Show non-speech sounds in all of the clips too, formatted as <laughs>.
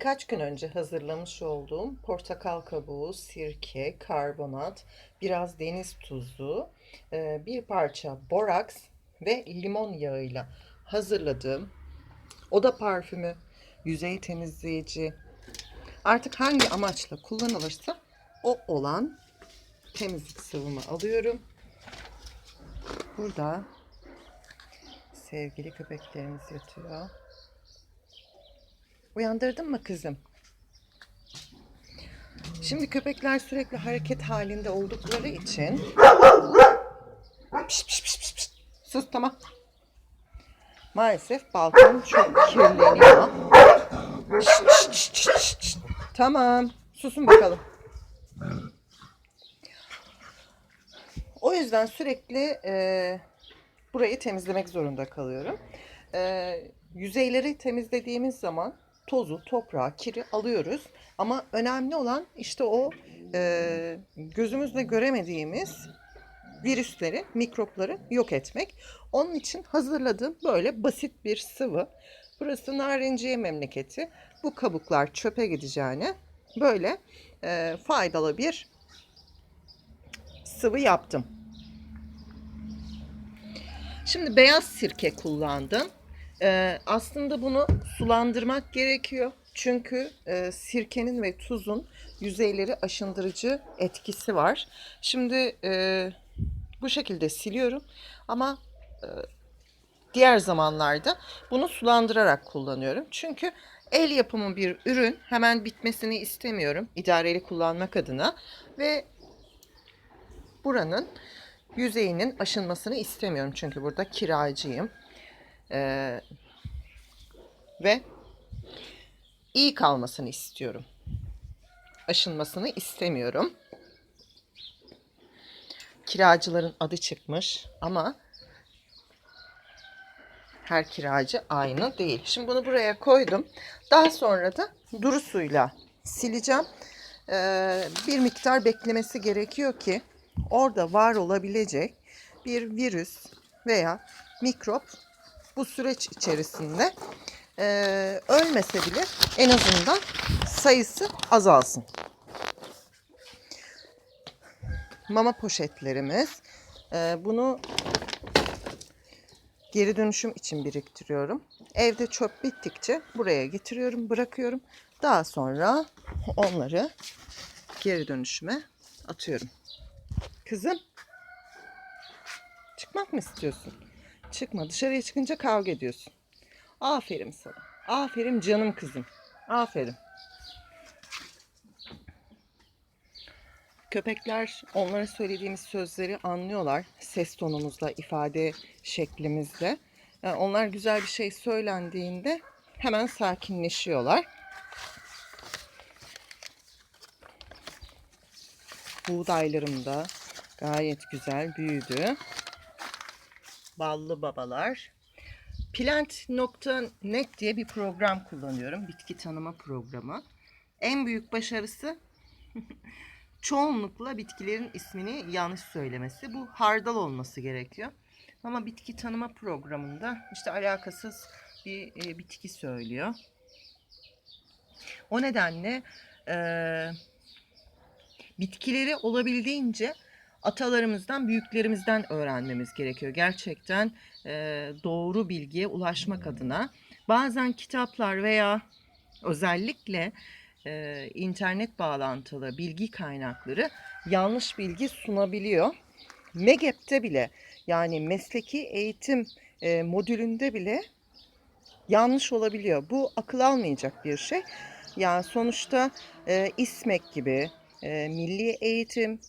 Birkaç gün önce hazırlamış olduğum portakal kabuğu, sirke, karbonat, biraz deniz tuzu, e, bir parça boraks ve limon yağıyla hazırladığım oda parfümü, yüzey temizleyici, artık hangi amaçla kullanılırsa o olan temizlik sıvımı alıyorum. Burada sevgili köpeklerimiz yatıyor. Uyandırdın mı kızım? Şimdi köpekler sürekli hareket halinde oldukları için Pişt, pişt, pişt, pişt, pişt. Sus tamam. Maalesef balkon çok kirleniyor. Şşt, şşt, şşt, şşt, şşt. Tamam. Susun bakalım. O yüzden sürekli e, burayı temizlemek zorunda kalıyorum. E, yüzeyleri temizlediğimiz zaman tozu, toprağı, kiri alıyoruz. Ama önemli olan işte o e, gözümüzle göremediğimiz virüsleri, mikropları yok etmek. Onun için hazırladığım böyle basit bir sıvı. Burası Narenciye memleketi. Bu kabuklar çöpe gideceğine böyle e, faydalı bir sıvı yaptım. Şimdi beyaz sirke kullandım. Ee, aslında bunu sulandırmak gerekiyor. Çünkü e, sirkenin ve tuzun yüzeyleri aşındırıcı etkisi var. Şimdi e, bu şekilde siliyorum ama e, diğer zamanlarda bunu sulandırarak kullanıyorum. Çünkü el yapımı bir ürün hemen bitmesini istemiyorum idareli kullanmak adına ve buranın yüzeyinin aşınmasını istemiyorum. Çünkü burada kiracıyım. Ee, ve iyi kalmasını istiyorum. Aşınmasını istemiyorum. Kiracıların adı çıkmış ama her kiracı aynı değil. Şimdi bunu buraya koydum. Daha sonra da duru suyla sileceğim. Ee, bir miktar beklemesi gerekiyor ki orada var olabilecek bir virüs veya mikrop bu süreç içerisinde e, ölmese bile en azından sayısı azalsın. Mama poşetlerimiz. E, bunu geri dönüşüm için biriktiriyorum. Evde çöp bittikçe buraya getiriyorum, bırakıyorum. Daha sonra onları geri dönüşüme atıyorum. Kızım. Çıkmak mı istiyorsun? Çıkma. Dışarıya çıkınca kavga ediyorsun. Aferin sana. Aferin canım kızım. Aferin. Köpekler onlara söylediğimiz sözleri anlıyorlar. Ses tonumuzla, ifade şeklimizle. Yani onlar güzel bir şey söylendiğinde hemen sakinleşiyorlar. Buğdaylarım da gayet güzel büyüdü. Ballı babalar. Plant.net diye bir program kullanıyorum. Bitki tanıma programı. En büyük başarısı <laughs> çoğunlukla bitkilerin ismini yanlış söylemesi. Bu hardal olması gerekiyor. Ama bitki tanıma programında işte alakasız bir e, bitki söylüyor. O nedenle e, bitkileri olabildiğince atalarımızdan, büyüklerimizden öğrenmemiz gerekiyor. Gerçekten e, doğru bilgiye ulaşmak adına. Bazen kitaplar veya özellikle e, internet bağlantılı bilgi kaynakları yanlış bilgi sunabiliyor. MEGEP'te bile yani mesleki eğitim e, modülünde bile yanlış olabiliyor. Bu akıl almayacak bir şey. Yani sonuçta e, İSMEK gibi, e, milli eğitim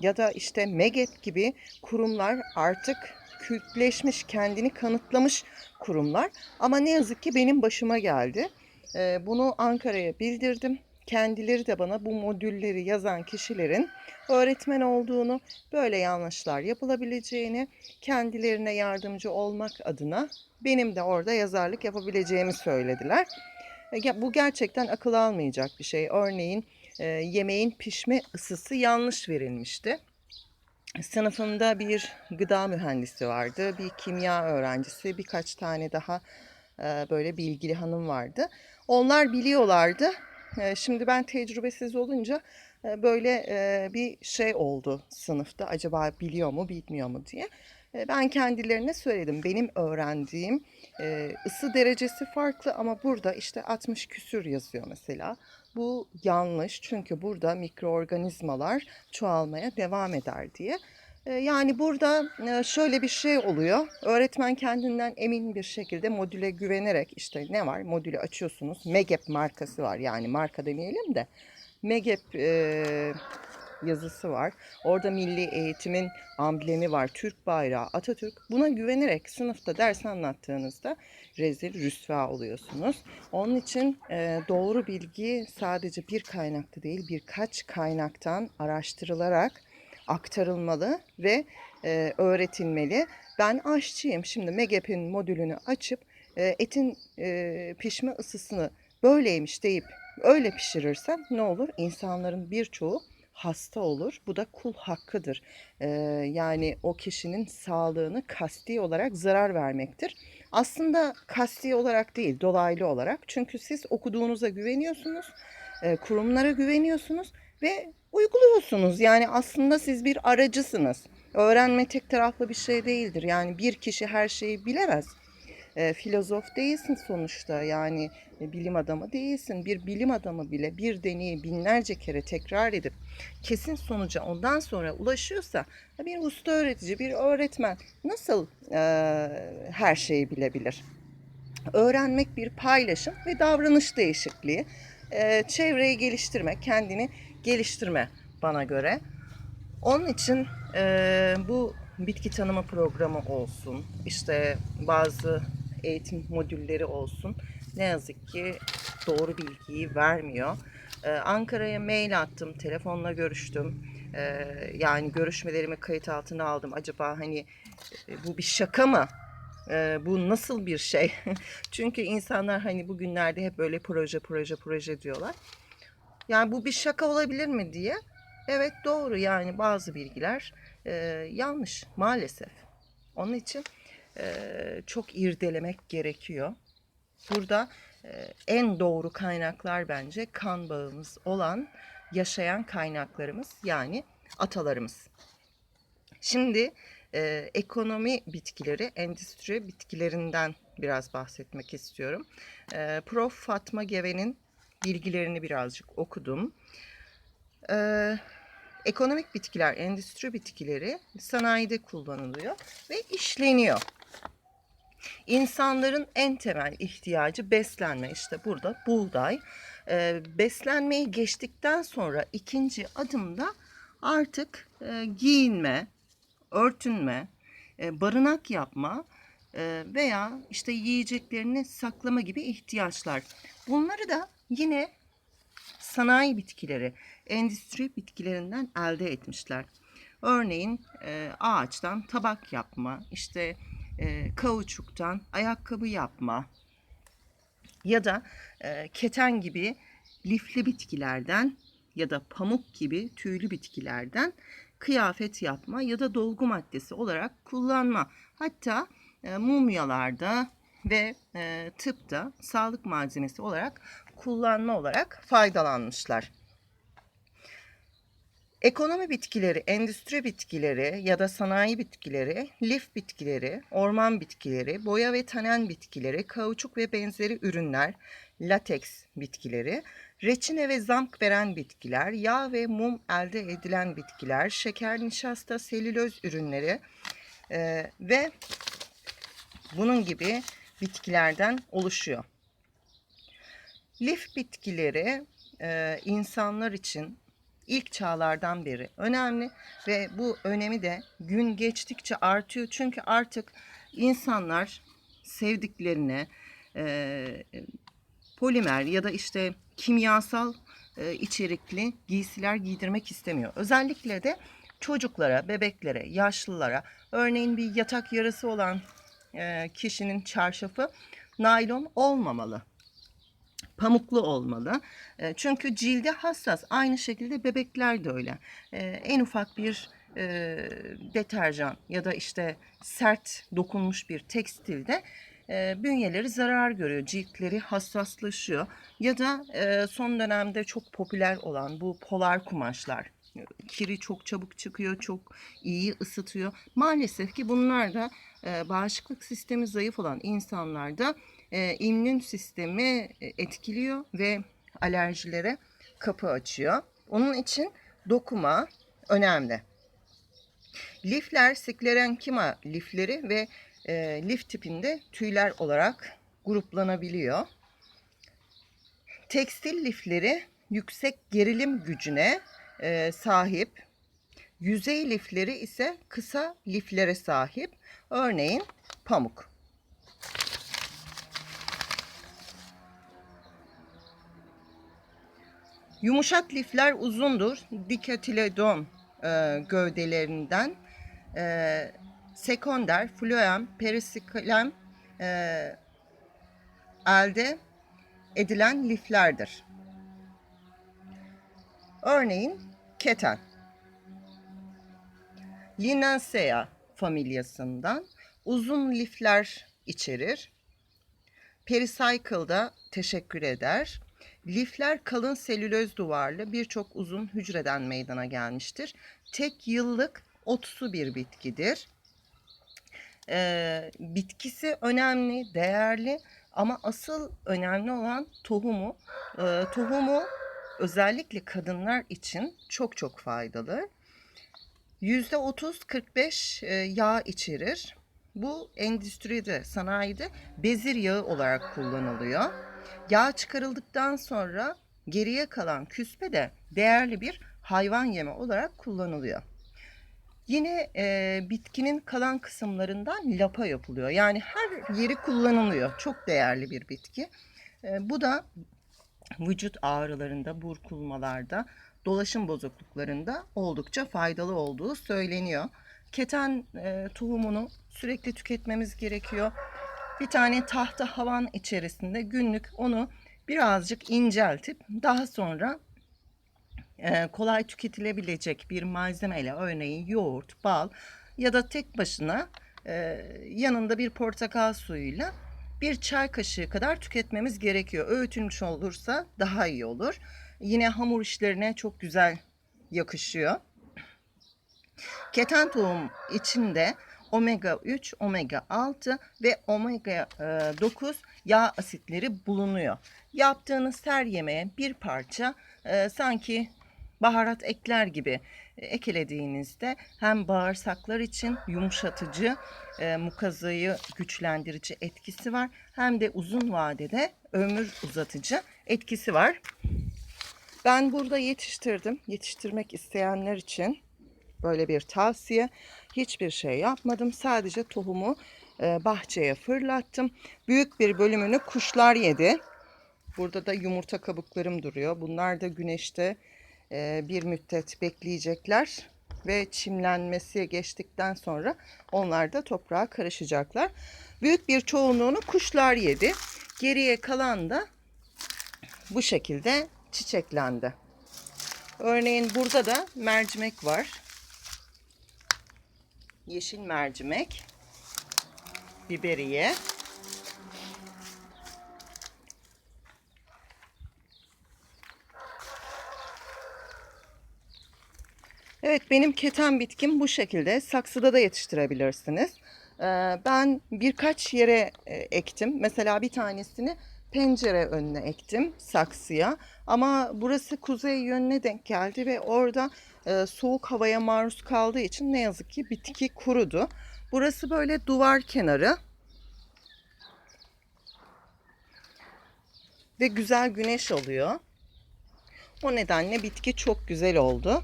ya da işte MEGEP gibi kurumlar artık kültleşmiş, kendini kanıtlamış kurumlar. Ama ne yazık ki benim başıma geldi. E, bunu Ankara'ya bildirdim. Kendileri de bana bu modülleri yazan kişilerin öğretmen olduğunu, böyle yanlışlar yapılabileceğini, kendilerine yardımcı olmak adına benim de orada yazarlık yapabileceğimi söylediler. E, Bu gerçekten akıl almayacak bir şey. Örneğin e, yemeğin pişme ısısı yanlış verilmişti. Sınıfımda bir gıda mühendisi vardı, bir kimya öğrencisi, birkaç tane daha e, böyle bilgili hanım vardı. Onlar biliyorlardı. E, Şimdi ben tecrübesiz olunca e, böyle bir şey oldu sınıfta. Acaba biliyor mu, bilmiyor mu diye. Ben kendilerine söyledim. Benim öğrendiğim ısı derecesi farklı ama burada işte 60 küsür yazıyor mesela. Bu yanlış çünkü burada mikroorganizmalar çoğalmaya devam eder diye. E, Yani burada e, şöyle bir şey oluyor. Öğretmen kendinden emin bir şekilde modüle güvenerek işte ne var? Modülü açıyorsunuz. Megap markası var. Yani marka demeyelim de. Megap e, yazısı var. Orada milli eğitimin amblemi var. Türk bayrağı, Atatürk. Buna güvenerek sınıfta ders anlattığınızda rezil rüsva oluyorsunuz. Onun için e, doğru bilgi sadece bir kaynakta değil birkaç kaynaktan araştırılarak aktarılmalı ve e, öğretilmeli. Ben aşçıyım. Şimdi Megap'in modülünü açıp e, etin e, pişme ısısını böyleymiş deyip öyle pişirirsem ne olur? İnsanların birçoğu hasta olur. Bu da kul hakkıdır. E, yani o kişinin sağlığını kasti olarak zarar vermektir. Aslında kasti olarak değil, dolaylı olarak. Çünkü siz okuduğunuza güveniyorsunuz, e, kurumlara güveniyorsunuz ve uyguluyorsunuz. Yani aslında siz bir aracısınız. Öğrenme tek taraflı bir şey değildir. Yani bir kişi her şeyi bilemez. E, filozof değilsin sonuçta. Yani e, bilim adamı değilsin. Bir bilim adamı bile bir deneyi binlerce kere tekrar edip kesin sonuca ondan sonra ulaşıyorsa bir usta öğretici, bir öğretmen nasıl e, her şeyi bilebilir? Öğrenmek bir paylaşım ve davranış değişikliği. E, çevreyi geliştirme, kendini geliştirme bana göre. Onun için e, bu bitki tanıma programı olsun, işte bazı eğitim modülleri olsun ne yazık ki doğru bilgiyi vermiyor. E, Ankara'ya mail attım, telefonla görüştüm. E, yani görüşmelerimi kayıt altına aldım. Acaba hani e, bu bir şaka mı? E, bu nasıl bir şey? <laughs> Çünkü insanlar hani bugünlerde hep böyle proje proje proje diyorlar. Yani bu bir şaka olabilir mi diye. Evet doğru yani bazı bilgiler e, yanlış maalesef. Onun için çok irdelemek gerekiyor. Burada e, en doğru kaynaklar bence kan bağımız olan yaşayan kaynaklarımız yani atalarımız. Şimdi e, ekonomi bitkileri, endüstri bitkilerinden biraz bahsetmek istiyorum. E, Prof. Fatma Geve'nin bilgilerini birazcık okudum. Ee, ekonomik bitkiler, endüstri bitkileri sanayide kullanılıyor ve işleniyor. İnsanların en temel ihtiyacı beslenme. İşte burada buğday. Ee, beslenmeyi geçtikten sonra ikinci adımda artık e, giyinme, örtünme, e, barınak yapma e, veya işte yiyeceklerini saklama gibi ihtiyaçlar. Bunları da yine sanayi bitkileri, endüstri bitkilerinden elde etmişler. Örneğin e, ağaçtan tabak yapma, işte e, kauçuktan ayakkabı yapma ya da e, keten gibi lifli bitkilerden ya da pamuk gibi tüylü bitkilerden kıyafet yapma ya da dolgu maddesi olarak kullanma. Hatta e, mumyalarda ve e, tıpta sağlık malzemesi olarak kullanma olarak faydalanmışlar. Ekonomi bitkileri, endüstri bitkileri ya da sanayi bitkileri, lif bitkileri, orman bitkileri, boya ve tanen bitkileri, kauçuk ve benzeri ürünler, lateks bitkileri, reçine ve zamk veren bitkiler, yağ ve mum elde edilen bitkiler, şeker, nişasta, selüloz ürünleri e, ve bunun gibi bitkilerden oluşuyor. Lif bitkileri e, insanlar için ilk çağlardan beri önemli ve bu önemi de gün geçtikçe artıyor. Çünkü artık insanlar sevdiklerine e, polimer ya da işte kimyasal e, içerikli giysiler giydirmek istemiyor. Özellikle de çocuklara, bebeklere, yaşlılara örneğin bir yatak yarası olan e, kişinin çarşafı naylon olmamalı pamuklu olmalı. E, Çünkü cilde hassas. Aynı şekilde bebekler de öyle. E, En ufak bir e, deterjan ya da işte sert dokunmuş bir tekstilde bünyeleri zarar görüyor, ciltleri hassaslaşıyor. Ya da son dönemde çok popüler olan bu polar kumaşlar. Kiri çok çabuk çıkıyor, çok iyi ısıtıyor. Maalesef ki bunlar da e, bağışıklık sistemi zayıf olan insanlarda e, immün sistemi e, etkiliyor ve alerjilere kapı açıyor. Onun için dokuma önemli. Lifler sklerenkima lifleri ve e, lif tipinde tüyler olarak gruplanabiliyor. Tekstil lifleri yüksek gerilim gücüne e, sahip. Yüzey lifleri ise kısa liflere sahip. Örneğin pamuk. Yumuşak lifler uzundur. Dikatiledon e, gövdelerinden e, sekonder, fluem, periskiklem e, elde edilen liflerdir. Örneğin keten. Linaceae familyasından uzun lifler içerir. Pericycle'da teşekkür eder. Lifler kalın selüloz duvarlı birçok uzun hücreden meydana gelmiştir. Tek yıllık otsu bir bitkidir. Ee, bitkisi önemli, değerli ama asıl önemli olan tohumu. Ee, tohumu özellikle kadınlar için çok çok faydalı. %30-45 e, yağ içerir. Bu endüstride, sanayide bezir yağı olarak kullanılıyor. Yağ çıkarıldıktan sonra geriye kalan küspe de değerli bir hayvan yeme olarak kullanılıyor. Yine e, bitkinin kalan kısımlarından lapa yapılıyor. Yani her yeri kullanılıyor. Çok değerli bir bitki. E, bu da vücut ağrılarında, burkulmalarda, dolaşım bozukluklarında oldukça faydalı olduğu söyleniyor. Keten e, tohumunu sürekli tüketmemiz gerekiyor. Bir tane tahta havan içerisinde günlük onu birazcık inceltip daha sonra e, kolay tüketilebilecek bir malzemeyle örneğin yoğurt, bal ya da tek başına e, yanında bir portakal suyuyla bir çay kaşığı kadar tüketmemiz gerekiyor. Öğütülmüş olursa daha iyi olur. Yine hamur işlerine çok güzel yakışıyor. Keten tohum içinde omega 3, omega 6 ve omega 9 yağ asitleri bulunuyor. Yaptığınız her yemeğe bir parça e, sanki baharat ekler gibi e, eklediğinizde hem bağırsaklar için yumuşatıcı, e, mukazayı güçlendirici etkisi var. Hem de uzun vadede ömür uzatıcı etkisi var. Ben burada yetiştirdim. Yetiştirmek isteyenler için böyle bir tavsiye. Hiçbir şey yapmadım. Sadece tohumu e, bahçeye fırlattım. Büyük bir bölümünü kuşlar yedi. Burada da yumurta kabuklarım duruyor. Bunlar da güneşte e, bir müddet bekleyecekler ve çimlenmesi geçtikten sonra onlar da toprağa karışacaklar. Büyük bir çoğunluğunu kuşlar yedi. Geriye kalan da bu şekilde çiçeklendi. Örneğin burada da mercimek var. Yeşil mercimek, biberiye, Evet benim keten bitkim bu şekilde. Saksıda da yetiştirebilirsiniz. Ee, ben birkaç yere e, ektim. Mesela bir tanesini pencere önüne ektim saksıya. Ama burası kuzey yönüne denk geldi ve orada e, soğuk havaya maruz kaldığı için ne yazık ki bitki kurudu. Burası böyle duvar kenarı. Ve güzel güneş oluyor. O nedenle bitki çok güzel oldu.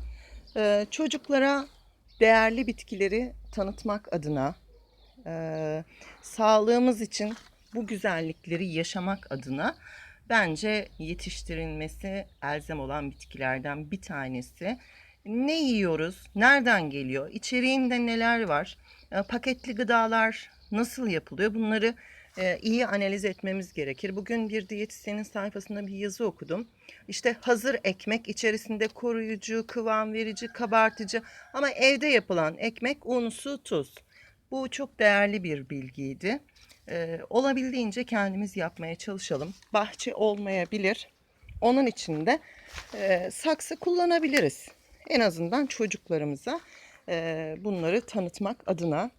Ee, çocuklara değerli bitkileri tanıtmak adına, e, sağlığımız için bu güzellikleri yaşamak adına bence yetiştirilmesi elzem olan bitkilerden bir tanesi. Ne yiyoruz? Nereden geliyor? İçeriğinde neler var? E, paketli gıdalar nasıl yapılıyor? Bunları e, iyi analiz etmemiz gerekir. Bugün bir diyetisyenin sayfasında bir yazı okudum. İşte hazır ekmek içerisinde koruyucu, kıvam verici, kabartıcı ama evde yapılan ekmek un, su, tuz. Bu çok değerli bir bilgiydi. Ee, olabildiğince kendimiz yapmaya çalışalım. Bahçe olmayabilir. Onun için de e, saksı kullanabiliriz. En azından çocuklarımıza e, bunları tanıtmak adına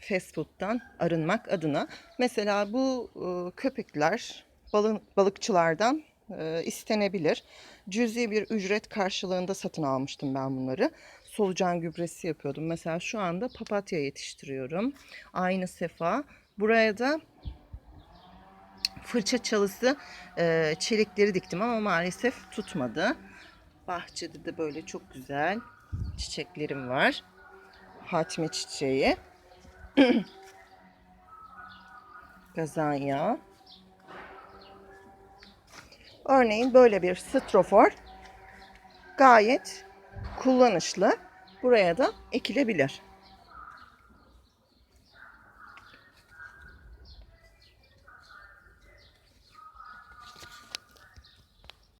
fast food'dan arınmak adına. Mesela bu e, köpekler balın, balıkçılardan e, istenebilir. Cüzi bir ücret karşılığında satın almıştım ben bunları. Solucan gübresi yapıyordum. Mesela şu anda papatya yetiştiriyorum. Aynı sefa. Buraya da fırça çalısı e, çelikleri diktim ama maalesef tutmadı. Bahçede de böyle çok güzel çiçeklerim var. Hatmi çiçeği. <clears throat> Gazanya. Örneğin böyle bir strofor gayet kullanışlı. Buraya da ekilebilir.